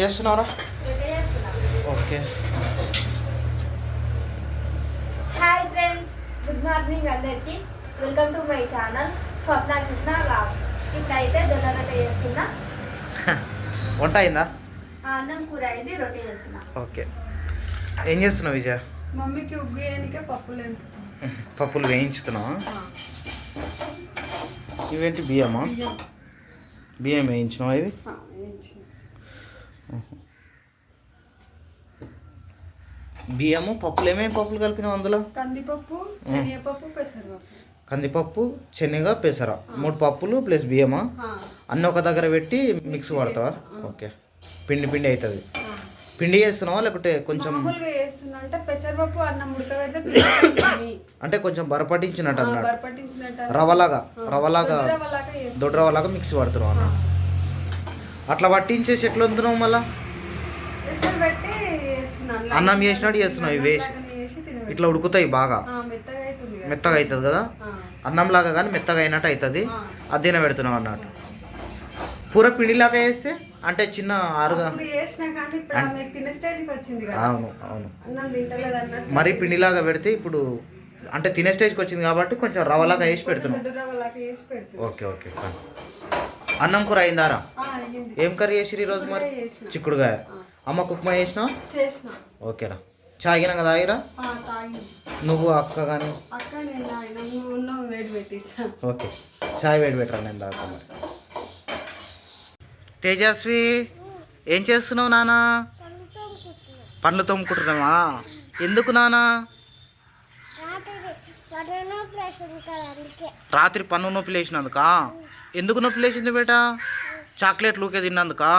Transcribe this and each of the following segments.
చేస్తున్నావురా? Okay. Hi friends good morning అందరికి. Welcome to my channel Swapna Krishna vlogs ఇప్పుడైతే జొన్న రొట్టె చేస్తున్నా. వంట అయిందా? అన్నం కూర అయింది రొట్టె చేస్తున్నా. ఓకే. ఏం చేస్తున్నావు విజయ? మమ్మీకి ఉగ్గు వేయనికే పప్పులు పప్పులు వేయించుతున్నావా? ఇవేంటి బియ్యమా? బియ్యం. వేయించినావా ఇవి. బియ్యము పప్పులు ఏమేమి పప్పులు కలిపినావు అందులో? కందిపప్పు శనగపప్పు పెసరపప్పు. కందిపప్పు శనగ పెసర. మూడు పప్పులు ప్లస్ బియ్యమా? అన్నీ ఒక దగ్గర పెట్టి మిక్స్ పడతావా ఓకే. పిండి పిండి అవుతుంది. పిండి చేస్తున్నావా లేకపోతే కొంచెం అంటే పెసరపప్పు అన్నం ఉడకబెడితే అంటే కొంచెం బరపటించినట్టు అన్నాడు. బరపట్టించినట్టు రవ్వలాగా రవ్వలాగా దొడ్డు రవ్వలాగా రవ్వలాగా మిక్స్ పడుతున్నావు అన్న అట్లా పట్టించేసి ఎట్లా వండుతున్నావు మళ్ళా? అన్నం చేసినట్టు చేస్తున్నావు ఇవి వేసి. ఇట్లా ఉడుకుతాయి బాగా. మెత్తగా అవుతుంది కదా. అన్నంలాగా కానీ మెత్తగా అయినట్టు అవుతుంది. అది తినబెడుతున్నావు అన్నట్టు. పూర పిండిలాగా వేస్తే అంటే చిన్న ఆరుగా అవును అవును. మరీ పిండిలాగా పెడితే ఇప్పుడు అంటే తినే స్టేజ్కి వచ్చింది కాబట్టి కొంచెం రవ్వలాగా వేసి పెడుతున్నాం. Okay okay. అన్నం కూర అయిందారా? ఏం కర్రీ చేసిరు ఈరోజు మరి. చిక్కుడుగాయ అమ్మ ఉప్మా చేసినా? చేసిన. ఓకేరా. చాగినా కదా ఆగిరా నువ్వు అక్క కానీ ఓకే. చాయ్ వేడి పెట్టరా నేను దాకా మరి. తేజస్వి ఏం చేస్తున్నావు నానా? పండ్లు తోముకుంటున్నావా? ఎందుకు నానా? రాత్రి పన్ను నొప్పి లేచినందుకా? ఎందుకు నొప్పి లేచింది బేట? చాక్లెట్లు ఊకే తిన్నందుకా?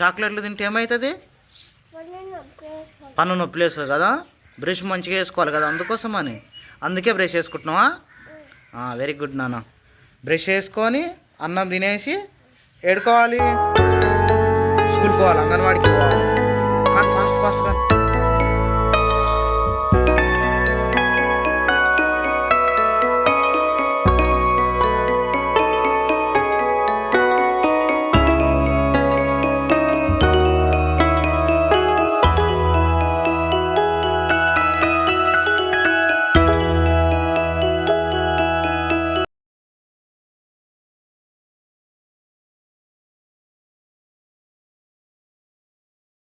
చాక్లెట్లు తింటే ఏమవుతుంది పన్ను నొప్పి లేస్తుంది. కదా? బ్రష్ మంచిగా వేసుకోవాలి కదా అందుకోసం అని అందుకే బ్రష్ వేసుకుంటున్నావా? వెరీ గుడ్ నాన్న. బ్రష్ వేసుకొని అన్నం తినేసి ఏడుకోవాలి. స్కూల్కి పోవాలి అంగన్వాడికి పోవాలి. కానీ ఫాస్ట్ ఫాస్ట్ కానీ